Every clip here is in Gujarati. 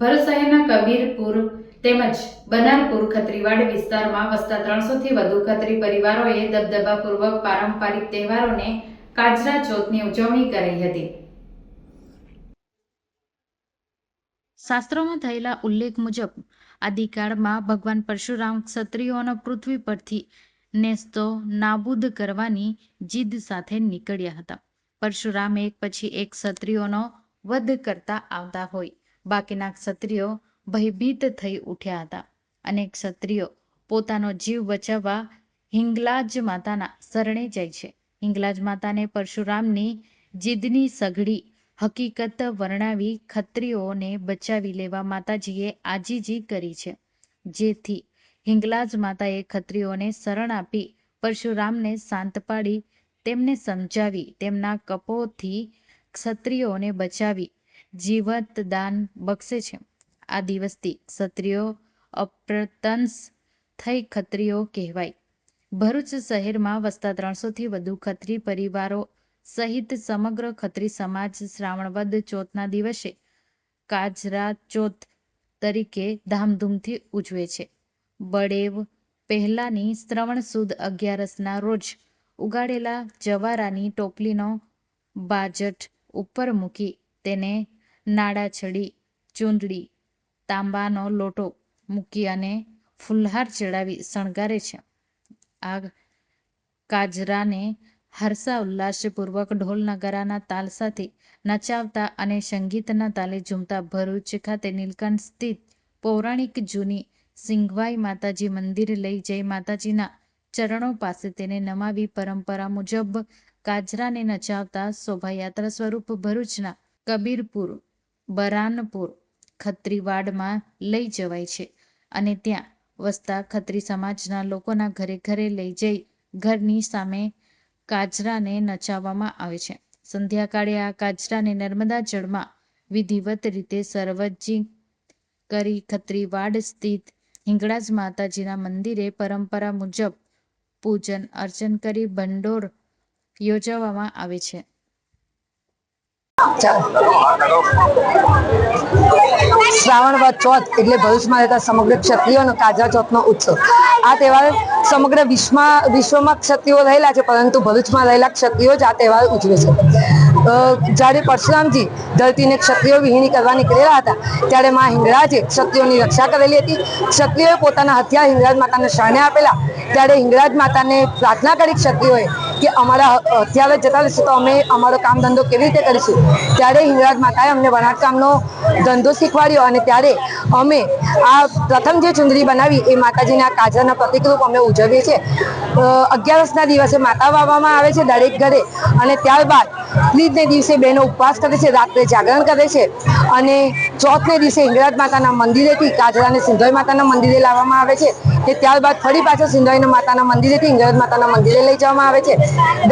ભરૂચ શહેરના કબીરપુર તેમજ બનારપુર ખત્રીવાડ વિસ્તારમાં વસતા ત્રણસોથી વધુ ખત્રી પરિવારોએ દબદબાપૂર્વક પારંપરિક તહેવારોને કાજરા ચોથની ઉજવણી કરી હતી. શાસ્ત્રોમાં થયેલા ઉલ્લેખ મુજબ આદિકાળમાં ભગવાન પરશુરામ ક્ષત્રિયોનો પૃથ્વી પરથી નેસ્તો નાબૂદ કરવાની જીદ સાથે નીકળ્યા હતા. પરશુરામ એક પછી એક ક્ષત્રિયોનો વધ કરતા આવતા હોય. બાકીના ક્ષત્રિયો ભયભીત થઈ ઉઠ્યા હતા અને ક્ષત્રિયો પોતાનો જીવ બચાવવા હિંગલાજ માતાના શરણે જાય છે. હિંગલાજ માતાને પરશુરામની જીદની સઘળી હકીકત વર્ણવી ખત્રીઓને બચાવી લેવા માતાજીએ આજીજી કરી છે. જેથી હિંગલાજ માતાએ ખત્રીઓને શરણ આપી પરશુરામને શાંત પાડી, તેમને સમજાવી, તેમના કપોથી ક્ષત્રિયોને બચાવી જીવત દાન બક્ષે છે. આ દિવસથી ક્ષત્રિયો અપ્રતંસ થઈ ખત્રીઓ કહેવાય. ભરૂચ શહેરમાં વસતા ત્રણસોથી વધુ ખત્રી પરિવારો સહિત સમગ્ર ખત્રી સમાજ શ્રાવણવદ ચોથના દિવસે કાજરા ચોથ તરીકે ધામધૂમથી ઉજવે છે. બળેવ પહેલાની શ્રવણ સુદ અગિયારસના રોજ ઉગાડેલા જવારાની ટોપલીનો બાજટ ઉપર મૂકી તેને નાડાછડી, ચૂંદડી, તાંબાનો લોટો મૂકી અને ફુલહાર ચડાવી શણગારે છે. આ કાજરાને હર્ષા ઉલ્લાસપૂર્વક ઢોલ નગારાના તાલ સાથે નચાવતા અને સંગીતના તાલે ઝૂમતા ભરૂચ ખાતે નીલકંઠ સ્થિત પૌરાણિક જૂની સિંઘવાઈ માતાજી મંદિર લઈ જઈ માતાજીના ચરણો પાસે તેને નમાવી પરંપરા મુજબ કાજરાને નચાવતા શોભાયાત્રા સ્વરૂપ ભરૂચના કબીરપુર બરાનપુર ખત્રીવાડમાં લઈ જવાય છે અને ત્યાં વસતા ખત્રી સમાજના લોકોના ઘરે ઘરે લઈ જઈ ઘરની સામે કાજરાને નચાવવામાં આવે છે. સંધ્યાકાળે આ કાજરાને નર્મદા જળમાં વિધિવત રીતે સરવજી કરી ખત્રીવાડ સ્થિત હિંગળાજ માતાજીના મંદિરે પરંપરા મુજબ પૂજન અર્ચન કરી ભંડોળ યોજવામાં આવે છે. શ્રાવણ વદ ચોથ એટલે ભરૂચમાં રહેતા સમગ્ર ક્ષત્રિયોનો કાજા ચોથનો ઉત્સવ. આ તહેવાર સમગ્ર વિશ્વમાં વિશ્વમાં ક્ષત્રિયો રહેલા છે, પરંતુ ભરૂચમાં રહેલા ક્ષત્રિયો જ આ તહેવાર ઉજવે છે. જ્યારે પરશુરામજી ધરતીને ક્ષત્રિયો વિહીણી કરવા નીકળેલા હતા, ત્યારે માં હિંગળાજે ક્ષત્રિયોની રક્ષા કરેલી હતી. ક્ષત્રિયોએ પોતાના હથિયાર હિંગળાજ માતાને શરણે આપેલા. ત્યારે હિંગળાજ માતાને પ્રાર્થના કરી ક્ષત્રિયોએ કે અમારા અત્યારે જતા રહેશે તો અમે અમારો કામ ધંધો કેવી રીતે કરીશું? ત્યારે હિંગરાજ માતાએ અમને વણાટકામનો ધંધો શીખવાડ્યો અને ત્યારે અમે આ પ્રથમ જે ચુંદડી બનાવી એ માતાજીના કાજરાના પ્રતિકરૂપ અમે ઉજવીએ છીએ. અગિયારસના દિવસે માતા વાવવામાં આવે છે દરેક ઘરે અને ત્યારબાદ ત્રીજને દિવસે બહેનો ઉપવાસ કરે છે, રાત્રે જાગરણ કરે છે અને ચોથને દિવસે હિંગરાજ માતાના મંદિરેથી કાજરાને સિંધોઈ માતાના મંદિરે લાવવામાં આવે છે. કે ત્યારબાદ ફરી પાછળ સિંધોઈના માતાના મંદિરેથી હિંગળાજ માતાના મંદિરે લઈ જવામાં આવે છે.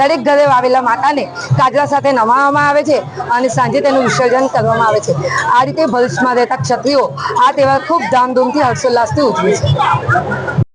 દરેક ઘરે વાવેલા માતાને કાજરા સાથે નમાવામાં આવે છે અને સાંજે તેનું વિસર્જન કરવામાં આવે છે. આ રીતે ભરૂચમાં રહેતા ક્ષત્રિયો આ તહેવાર ખૂબ ધામધૂમથી હર્ષોલ્લાસથી ઉજવે છે.